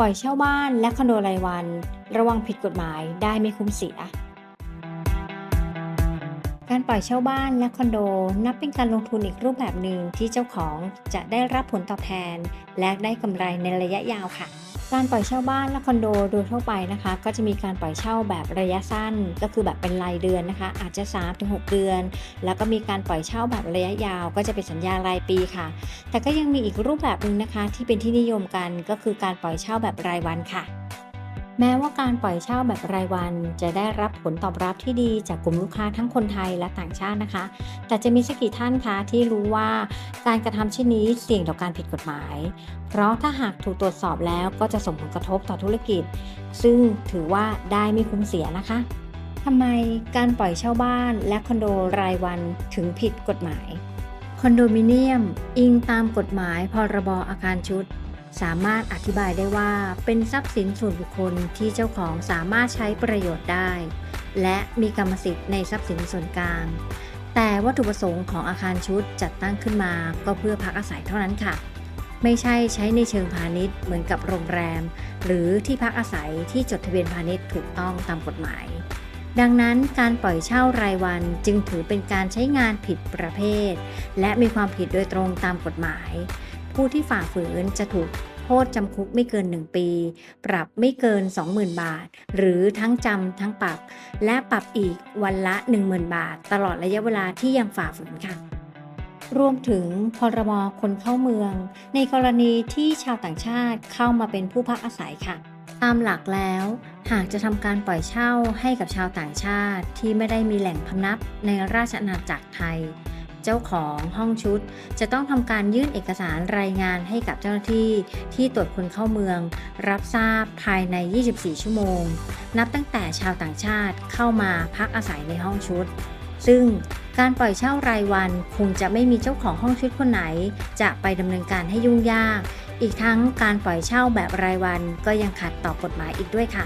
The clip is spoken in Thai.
ปล่อยเช่าบ้านและคอนโดรายวัน ระวังผิดกฎหมายได้ไม่คุ้มเสีย การปล่อยเช่าบ้านและคอนโดนับเป็นการลงทุนอีกรูปแบบหนึ่งที่เจ้าของจะได้รับผลตอบแทน และได้กำไรในระยะยาวค่ะ การปล่อยเช่าบ้านและคอนโดโดยทั่วไปนะคะ ก็จะมีการปล่อยเช่าแบบระยะสั้น ก็คือแบบเป็นรายเดือนนะคะ อาจจะ 3-6 เดือน แล้วก็มีการปล่อยเช่าแบบระยะยาว ก็จะเป็นสัญญารายปีค่ะ แต่ก็ยังมีอีกรูปแบบหนึ่งนะคะ ที่เป็นที่นิยมกันก็คือการปล่อยเช่าแบบรายวันค่ะ แม้ว่าการปล่อยเช่าแบบรายวันจะได้รับผลตอบรับที่ดีจากกลุ่มลูกค้าทั้งคนไทยและต่างชาตินะคะ แต่จะมีสักกี่ท่านคะที่รู้ว่าการกระทำเช่นนี้เสี่ยงต่อการผิดกฎหมาย เพราะถ้าหากถูกตรวจสอบแล้วก็จะส่งผลกระทบต่อธุรกิจ ซึ่งถือว่าได้ไม่คุ้มเสียนะคะทำไมการปล่อยเช่าบ้านและคอนโดรายวันถึงผิดกฎหมาย คอนโดมิเนียม อิงตามกฎหมายพรบอาคารชุด สามารถอธิบายได้ว่าเป็นทรัพย์สินส่วนบุคคลที่เจ้าของสามารถใช้ประโยชน์ได้ และมีกรรมสิทธิ์ในทรัพย์สินส่วนกลาง แต่วัตถุประสงค์ของอาคารชุดจัดตั้งขึ้นมาก็เพื่อพักอาศัยเท่านั้นค่ะ ไม่ใช่ใช้ในเชิงพาณิชย์เหมือนกับโรงแรม หรือที่พักอาศัยที่จดทะเบียนพาณิชย์ถูกต้องตามกฎหมาย ดังนั้นการปล่อยเช่ารายวันจึงถือเป็นการใช้งานผิดประเภท และมีความผิดโดยตรงตามกฎหมาย ผู้ที่ฝ่าฝืนจะถูกโทษจำคุกไม่เกิน 1 ปี ปรับไม่เกิน 20,000 บาท หรือทั้งจำทั้งปรับ และปรับอีกวันละ 10,000 บาท ตลอดระยะเวลาที่ยังฝ่าฝืนค่ะ รวมถึงพรบคนเข้าเมือง ในกรณีที่ชาวต่างชาติเข้ามาเป็นผู้พักอาศัยค่ะ ตามหลักแล้ว หากจะทำการปล่อยเช่าให้กับชาวต่างชาติที่ไม่ได้มีแหล่งพำนับในราชอาณาจักรไทย เจ้าของห้องชุดจะต้องทำการยื่นเอกสารรายงานให้กับเจ้าหน้าที่ที่ตรวจคนเข้าเมือง รับทราบภายใน 24 ชั่วโมง นับตั้งแต่ชาวต่างชาติเข้ามาพักอาศัยในห้องชุด ซึ่งการปล่อยเช่ารายวันคงจะไม่มีเจ้าของห้องชุดคนไหน จะไปดำเนินการให้ยุ่งยาก อีกทั้งการปล่อยเช่าแบบรายวันก็ยังขัดต่อกฎหมายอีกด้วยค่ะ